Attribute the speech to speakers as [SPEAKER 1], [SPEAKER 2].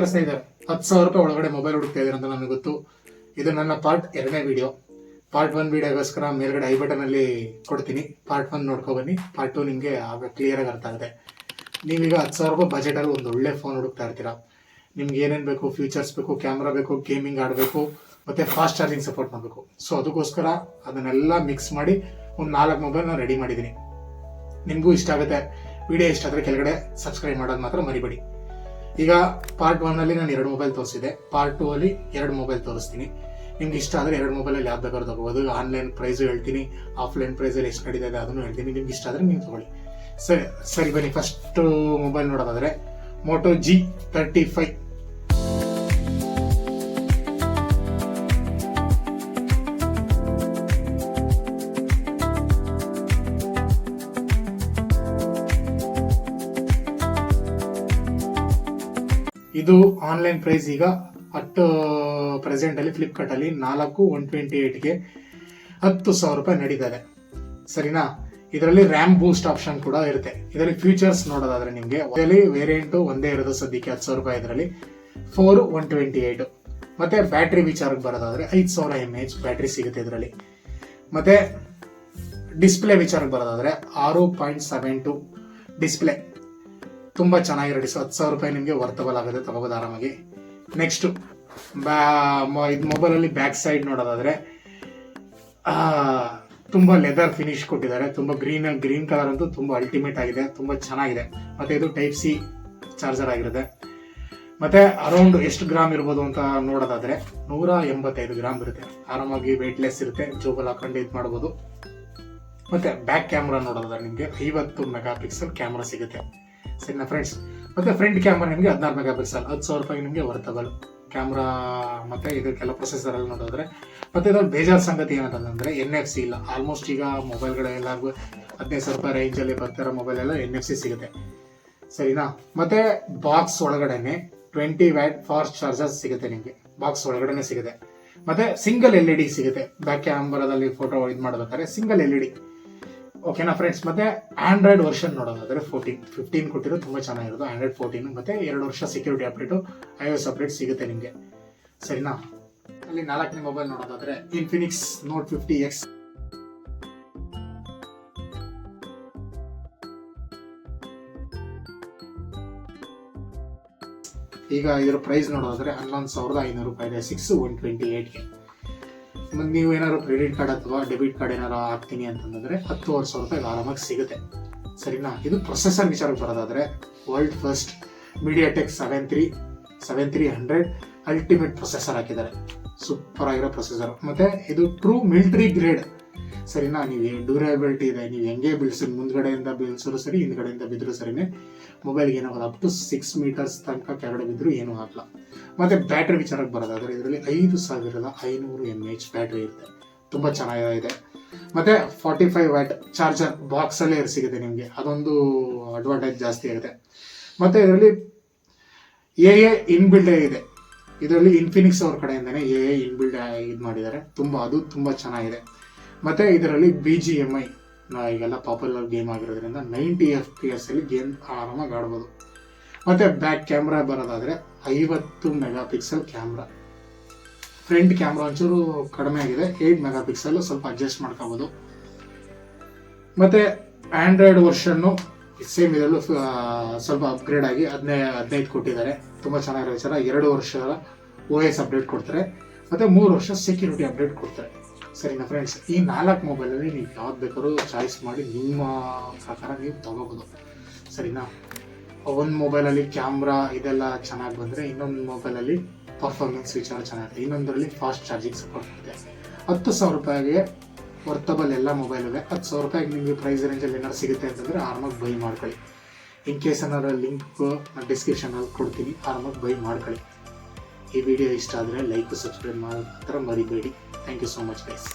[SPEAKER 1] ನಮಸ್ಕಾರ ಸ್ನೇಹಿತರೆ ಹತ್ತು ಸಾವಿರ ರೂಪಾಯಿ ಒಳಗಡೆ ಮೊಬೈಲ್ ಹುಡುಕ್ತಾ ಇದ್ದಾರೆ ಅಂತ ನನಗೆ ಗೊತ್ತು. ಇದು ನನ್ನ ಪಾರ್ಟ್ ಎರಡನೇ ವಿಡಿಯೋ ಪಾರ್ಟ್ ಒನ್ ವಿಡಿಯೋಗೋಸ್ಕರ ಮೇಲ್ಗಡೆ ಐ ಬಟನ್ ಅಲ್ಲಿ ಕೊಡ್ತೀನಿ. ಪಾರ್ಟ್ ಒನ್ ನೋಡ್ಕೊ ಬನ್ನಿ. ಪಾರ್ಟ್ ಟು ನಿಮಗೆ ಆಗ ಕ್ಲಿಯರ್ ಆಗಿ ಅರ್ಥ ಆಗುತ್ತೆ. ನೀವೀಗ ಹತ್ತು ಸಾವಿರ ರೂಪಾಯಿ ಬಜೆಟಲ್ಲಿ ಒಂದು ಒಳ್ಳೆ ಫೋನ್ ಹುಡುಕ್ತಾ ಇರ್ತೀರಾ? ನಿಮ್ಗೆ ಏನೇನು ಬೇಕು? ಫೀಚರ್ಸ್ ಬೇಕು ಕ್ಯಾಮ್ರಾ ಬೇಕು ಗೇಮಿಂಗ್ ಆಡಬೇಕು ಮತ್ತೆ ಫಾಸ್ಟ್ ಚಾರ್ಜಿಂಗ್ ಸಪೋರ್ಟ್ ಮಾಡಬೇಕು. ಸೊ ಅದಕ್ಕೋಸ್ಕರ ಅದನ್ನೆಲ್ಲ ಮಿಕ್ಸ್ ಮಾಡಿ ಒಂದು ನಾಲ್ಕು ಮೊಬೈಲ್ನ ರೆಡಿ ಮಾಡಿದ್ದೀನಿ. ನಿಮಗೂ ಇಷ್ಟ ಆಗುತ್ತೆ. ವಿಡಿಯೋ ಇಷ್ಟ ಆದರೆ ಕೆಳಗಡೆ ಸಬ್ಸ್ಕ್ರೈಬ್ ಮಾಡೋದು ಮಾತ್ರ ಮರಿಬೇಡಿ. ಈಗ ಪಾರ್ಟ್ ಒನ್ ಅಲ್ಲಿ ನಾನು ಎರಡು ಮೊಬೈಲ್ ತೋರಿಸಿದೆ. ಪಾರ್ಟ್ ಟೂ ಅಲ್ಲಿ ಎರಡು ಮೊಬೈಲ್ ತೋರಿಸ್ತೀನಿ. ನಿಮ್ಗೆ ಇಷ್ಟ ಆದರೆ ಎರಡು ಮೊಬೈಲಲ್ಲಿ ಯಾವ್ದು ಬೇಕಾದ್ರೂ ತಗೋಬೋದು. ಆನ್ಲೈನ್ ಪ್ರೈಸ್ ಹೇಳ್ತೀನಿ. ಆಫ್ಲೈನ್ ಪ್ರೈಸಲ್ಲಿ ಎಷ್ಟು ನಡೀತಾ ಇದೆ ಅದನ್ನು ಹೇಳ್ತೀನಿ. ನಿಮ್ಗೆ ಇಷ್ಟ ಆದರೆ ನೀವು ತಗೊಳ್ಳಿ. ಸರಿ ಸರಿ ಬನ್ನಿ. ಫಸ್ಟ್ ಮೊಬೈಲ್ ನೋಡೋದಾದ್ರೆ ಮೋಟೋ ಜಿ ತರ್ಟಿ ಫೈವ್ ಇದು ಆನ್ಲೈನ್ ಪ್ರೈಸ್ ಈಗ ಅಟ್ ಪ್ರೆಸೆಂಟ್ ಅಲ್ಲಿ ಫ್ಲಿಪ್ಕಾರ್ಟ್ ಅಲ್ಲಿ ನಾಲ್ಕು ಒನ್ ಟ್ವೆಂಟಿ ಏಟ್ಗೆ ಹತ್ತು ಸಾವಿರ ರೂಪಾಯಿ ನಡೀತದೆ. ಸರಿನಾ? ಇದರಲ್ಲಿ ರ್ಯಾಮ್ ಬೂಸ್ಟ್ ಆಪ್ಷನ್ ಕೂಡ ಇರುತ್ತೆ. ಇದರಲ್ಲಿ ಫ್ಯೂಚರ್ಸ್ ನೋಡೋದಾದ್ರೆ ನಿಮಗೆ ಇದರಲ್ಲಿ ವೇರಿಯಂಟ್ ಒಂದೇ ಇರೋದು ಸದ್ಯಕ್ಕೆ ಹತ್ತು ಸಾವಿರ ರೂಪಾಯಿ ಇದರಲ್ಲಿ. ಫೋರ್ ಒನ್ ಟ್ವೆಂಟಿ ಏಟ್ ಮತ್ತೆ ಬ್ಯಾಟ್ರಿ ವಿಚಾರಕ್ಕೆ ಬರೋದಾದ್ರೆ ಐದು ಸಾವಿರ ಎಂ ಎಚ್ ಬ್ಯಾಟ್ರಿ ಸಿಗುತ್ತೆ ಇದರಲ್ಲಿ. ಮತ್ತೆ ಡಿಸ್ಪ್ಲೇ ವಿಚಾರಕ್ಕೆ ಬರೋದಾದ್ರೆ ಆರು ಪಾಯಿಂಟ್ ಸೆವೆನ್ ಟು ಡಿಸ್ಪ್ಲೇ ತುಂಬಾ ಚೆನ್ನಾಗಿರೋ ಸೊ ಹತ್ತು ಸಾವಿರ ರೂಪಾಯಿ ನಿಮಗೆ ವರ್ತಬಲ್ ಆಗುತ್ತೆ, ತಗೋಬೋದು ಆರಾಮಾಗಿ. ನೆಕ್ಸ್ಟ್ ಬ್ಯಾ ಇದು ಮೊಬೈಲಲ್ಲಿ ಬ್ಯಾಕ್ ಸೈಡ್ ನೋಡೋದಾದ್ರೆ ತುಂಬಾ ಲೆದರ್ ಫಿನಿಶ್ ಕೊಟ್ಟಿದ್ದಾರೆ. ತುಂಬಾ ಗ್ರೀನ್ ಗ್ರೀನ್ ಕಲರ್ ಅಂತೂ ತುಂಬಾ ಅಲ್ಟಿಮೇಟ್ ಆಗಿದೆ, ತುಂಬಾ ಚೆನ್ನಾಗಿದೆ. ಮತ್ತೆ ಇದು ಟೈಪ್ ಸಿ ಚಾರ್ಜರ್ ಆಗಿರುತ್ತೆ. ಮತ್ತೆ ಅರೌಂಡ್ ಎಷ್ಟು ಗ್ರಾಮ್ ಇರ್ಬೋದು ಅಂತ ನೋಡೋದಾದ್ರೆ, ನೂರ ಎಂಬತ್ತೈದು ಗ್ರಾಮ್ ಇರುತ್ತೆ. ಆರಾಮಾಗಿ ವೆಯ್ಟ್ಲೆಸ್ ಇರುತ್ತೆ ಜೋಬಲ್ ಹಾಕೊಂಡು ಇದು ಮಾಡ್ಬೋದು. ಮತ್ತೆ ಬ್ಯಾಕ್ ಕ್ಯಾಮ್ರಾ ನೋಡೋದಾದ್ರೆ ನಿಮಗೆ ಐವತ್ತು ಮೆಗಾ ಪಿಕ್ಸೆಲ್ ಕ್ಯಾಮ್ರಾ ಸಿಗುತ್ತೆ. ಸರಿನಾ ಫ್ರೆಂಡ್ಸ್. ಮತ್ತೆ ಫ್ರಂಟ್ ಕ್ಯಾಮ್ರಾ ನಿಮಗೆ ಹದಿನಾರು ಮೆಗಾ ಪಿಕ್ಸಲ್ ಹತ್ತು ಸಾವಿರ ರೂಪಾಯಿ ನಿಮಗೆ ವರ್ತಬಲ್ ಕ್ಯಾಮ್ರಾ ಮತ್ತೆ ಇದಕ್ಕೆಲ್ಲ ಪ್ರೊಸೆಸರ್ ಎಲ್ಲ ನೋಡಿದ್ರೆ. ಮತ್ತೆ ಇದ್ರಲ್ಲಿ ಬೇಜಾರ್ ಸಂಗತಿ ಏನಂತಂದ್ರೆ ಎನ್ ಎಫ್ ಸಿ ಇಲ್ಲ. ಆಲ್ಮೋಸ್ಟ್ ಈಗ ಮೊಬೈಲ್ಗಳೆಲ್ಲ ಹದಿನೈದು ಸಾವಿರ ರೂಪಾಯಿ ರೇಂಜಲ್ಲಿ ಬರ್ತಿರೋ ಮೊಬೈಲ್ ಎಲ್ಲ ಎನ್ ಎಫ್ ಸಿ ಸಿಗುತ್ತೆ. ಸರಿನಾ? ಮತ್ತೆ ಬಾಕ್ಸ್ ಒಳಗಡೆನೆ ಟ್ವೆಂಟಿ ವ್ಯಾಟ್ ಫಾಸ್ಟ್ ಚಾರ್ಜರ್ ಸಿಗುತ್ತೆ ನಿಮಗೆ. ಬಾಕ್ಸ್ ಒಳಗಡೆನೆ ಸಿಗುತ್ತೆ. ಮತ್ತೆ ಸಿಂಗಲ್ ಎಲ್ ಇ ಡಿ ಸಿಗುತ್ತೆ. ಬ್ಯಾಕ್ ಕ್ಯಾಮ್ರಾದಲ್ಲಿ ಫೋಟೋ ಇದು ಮಾಡ್ಬೇಕಾದ್ರೆ ಸಿಂಗಲ್ ಎಲ್ ಇ ಡಿ ಓಕೆನಾ ಫ್ರೆಂಡ್ಸ್ ಮತ್ತೆ ಆಂಡ್ರಾಯ್ಡ್ ವರ್ಷನ್ ನೋಡೋದಾದ್ರೆ ಫೋರ್ಟೀನ್ ಫಿಫ್ಟೀನ್ ಕೊಟ್ಟಿರೋ ತುಂಬಾ ಚೆನ್ನಾಗಿರೋದು. ಆಂಡ್ರಾಯ್ಡ್ ಫೋರ್ಟೀನ್ ಮತ್ತೆ ಎರಡು ವರ್ಷ security update I S update ಸಿಗುತ್ತೆ ನಿಮಗೆ. ಸರಿನಾ? ಅಲ್ಲಿ ನಾಲ್ಕನೇ ಮೊಬೈಲ್ ನೋಡೋದಾದ್ರೆ ಇನ್ಫಿನಿಕ್ಸ್ ನೋಟ್ ಫಿಫ್ಟಿ ಎಕ್ಸ್ ಈಗ ಇದರ ಪ್ರೈಸ್ ನೋಡೋದಾದ್ರೆ ಹನ್ನೊಂದು ಸಾವಿರದ ಐನೂರು ರೂಪಾಯಿ ಸಿಕ್ಸ್ ಒನ್ ಟ್ವೆಂಟಿ ಮತ್ತೆ ನೀವು ಏನಾದ್ರು ಕ್ರೆಡಿಟ್ ಕಾರ್ಡ್ ಅಥವಾ ಡೆಬಿಟ್ ಕಾರ್ಡ್ ಏನಾರು ಹಾಕ್ತೀನಿ ಅಂತಂದ್ರೆ ಹತ್ತುವರೆ ಸಾವಿರ ರೂಪಾಯಿ ಆರಾಮಾಗಿ ಸಿಗುತ್ತೆ. ಸರಿನಾ? ಇದು ಪ್ರೊಸೆಸರ್ ವಿಚಾರಕ್ಕೆ ಬರೋದಾದರೆ world first MediaTek seven three seven three hundred ultimate processor ಹಾಕಿದ್ದಾರೆ. ಸೂಪರ್ ಆಗಿರೋ ಪ್ರೊಸೆಸರ್. ಮತ್ತೆ ಇದು ಟ್ರೂ ಮಿಲಿಟರಿ ಗ್ರೇಡ್. ಸರಿನಾ? ನೀವು ಡ್ಯೂರಬಿಲಿಟಿ ಇದೆ, ನೀವು ಹೆಂಗೆ ಬೀಳ್ಸಿ ಮುಂದ್ಗಡೆಯಿಂದ ಬೀಳ್ಸಿದ್ರು ಸರಿ, ಹಿಂದ್ಗಡೆಯಿಂದ ಬಿದ್ರು ಸರಿನೇ. ಮೊಬೈಲ್ಗೆ ಏನಾಗಲ್ಲ ಅಪ್ ಟು ಸಿಕ್ಸ್ ಮೀಟರ್ಸ್ ತನಕ ಕೆಳಗಡೆ ಬಿದ್ದರೂ ಏನೂ ಆಗಲ್ಲ. ಮತ್ತು ಬ್ಯಾಟ್ರಿ ವಿಚಾರಕ್ಕೆ ಬರೋದಾದರೆ, ಇದರಲ್ಲಿ ಐದು ಸಾವಿರದ ಐನೂರು ಎಂ ಎಚ್ ಬ್ಯಾಟ್ರಿ ಇರುತ್ತೆ. ತುಂಬ ಚೆನ್ನಾಗಿದೆ. ಮತ್ತು ಫಾರ್ಟಿ ಫೈವ್ ವ್ಯಾಟ್ ಚಾರ್ಜರ್ ಬಾಕ್ಸಲ್ಲೇ ಸಿಗುತ್ತೆ ನಿಮಗೆ. ಅದೊಂದು ಅಡ್ವಾಂಟೇಜ್ ಜಾಸ್ತಿ ಆಗುತ್ತೆ. ಮತ್ತು ಇದರಲ್ಲಿ ಎ ಎ ಇನ್ಬಿಲ್ಡೇ ಇದೆ. ಇದರಲ್ಲಿ ಇನ್ಫಿನಿಕ್ಸ್ ಅವ್ರ ಕಡೆಯಿಂದನೇ ಎ ಎ ಇನ್ಬಿಲ್ಡ್ ಇದು ಮಾಡಿದ್ದಾರೆ. ತುಂಬ, ಅದು ತುಂಬ ಚೆನ್ನಾಗಿದೆ. ಮತ್ತೆ ಇದರಲ್ಲಿ ಬಿ ಜಿ ಎಂ ಐ ಈಗೆಲ್ಲ ಪಾಪ್ಯುಲರ್ ಗೇಮ್ ಆಗಿರೋದ್ರಿಂದ ನೈಂಟಿ ಎಫ್ ಪಿ ಎಸ್ ಅಲ್ಲಿ ಗೇಮ್ ಆರಾಮಾಗಿ ಆಡ್ಬೋದು. ಮತ್ತೆ ಬ್ಯಾಕ್ ಕ್ಯಾಮ್ರಾ ಬರೋದಾದ್ರೆ ಐವತ್ತು megapixel camera front camera ಒಂಚೂರು ಕಡಿಮೆ ಆಗಿದೆ ಏಟ್ ಮೆಗಾ ಪಿಕ್ಸೆಲ್ ಸ್ವಲ್ಪ ಅಡ್ಜಸ್ಟ್ ಮಾಡ್ಕೋಬಹುದು ಮತ್ತೆ ಆಂಡ್ರಾಯ್ಡ್ ವರ್ಷನ್ನು ಸೇಮ್ ಇದರಲ್ಲೂ ಸ್ವಲ್ಪ ಅಪ್ಗ್ರೇಡ್ ಆಗಿ ಹದಿನೈ, ಹದಿನೈದು ಕೊಟ್ಟಿದ್ದಾರೆ. ತುಂಬ ಚೆನ್ನಾಗಿರೋ ವಿಚಾರ, ಎರಡು ವರ್ಷ ಓ ಎಸ್ ಅಪ್ಡೇಟ್ ಕೊಡ್ತಾರೆ. ಮತ್ತೆ ಮೂರು ವರ್ಷ ಸೆಕ್ಯೂರಿಟಿ ಅಪ್ಡೇಟ್ ಕೊಡ್ತಾರೆ. ಸರಿನಾ ಫ್ರೆಂಡ್ಸ್ ಈ ನಾಲ್ಕು ಮೊಬೈಲಲ್ಲಿ ನೀವು ಯಾವ್ದು ಬೇಕಾದ್ರೂ ಚಾಯ್ಸ್ ಮಾಡಿ ನಿಮ್ಮ ಪ್ರಕಾರ ನೀವು ತಗೋಬೋದು. ಸರಿನಾ? ಒಂದು ಮೊಬೈಲಲ್ಲಿ ಕ್ಯಾಮ್ರಾ ಇದೆಲ್ಲ ಚೆನ್ನಾಗಿ ಬಂದರೆ ಇನ್ನೊಂದು ಮೊಬೈಲಲ್ಲಿ ಪರ್ಫಾರ್ಮೆನ್ಸ್ ವಿಚಾರ ಚೆನ್ನಾಗಿದೆ ಇನ್ನೊಂದರಲ್ಲಿ ಫಾಸ್ಟ್ ಚಾರ್ಜಿಂಗ್ ಸಪೋರ್ಟ್ ಇದೆ ಹತ್ತು ಸಾವಿರ ರೂಪಾಯಿಗೆ ವರ್ತಬಲ್ ಎಲ್ಲ ಮೊಬೈಲ್ ಇದೆ ಹತ್ತು ಸಾವಿರ ರೂಪಾಯಿಗೆ ನಿಮಗೆ ಪ್ರೈಸ್ ರೇಂಜಲ್ಲಿ ಏನಾದ್ರು ಸಿಗುತ್ತೆ ಅಂತಂದರೆ ಆರಾಮಾಗಿ ಬೈ ಮಾಡ್ಕೊಳ್ಳಿ. ಇನ್ ಕೇಸ್ ಏನಾದ್ರು ಲಿಂಕ್ ಡಿಸ್ಕ್ರಿಪ್ಷನಲ್ಲಿ ಕೊಡ್ತೀನಿ. ಆರಾಮಾಗಿ ಬೈ ಮಾಡ್ಕೊಳ್ಳಿ. ಈ ವಿಡಿಯೋ ಇಷ್ಟ ಆದರೆ ಲೈಕ್ ಸಬ್ಸ್ಕ್ರೈಬ್ ಮಾಡೋ ಥರ ಮರಿಬೇಡಿ. Thank you so much guys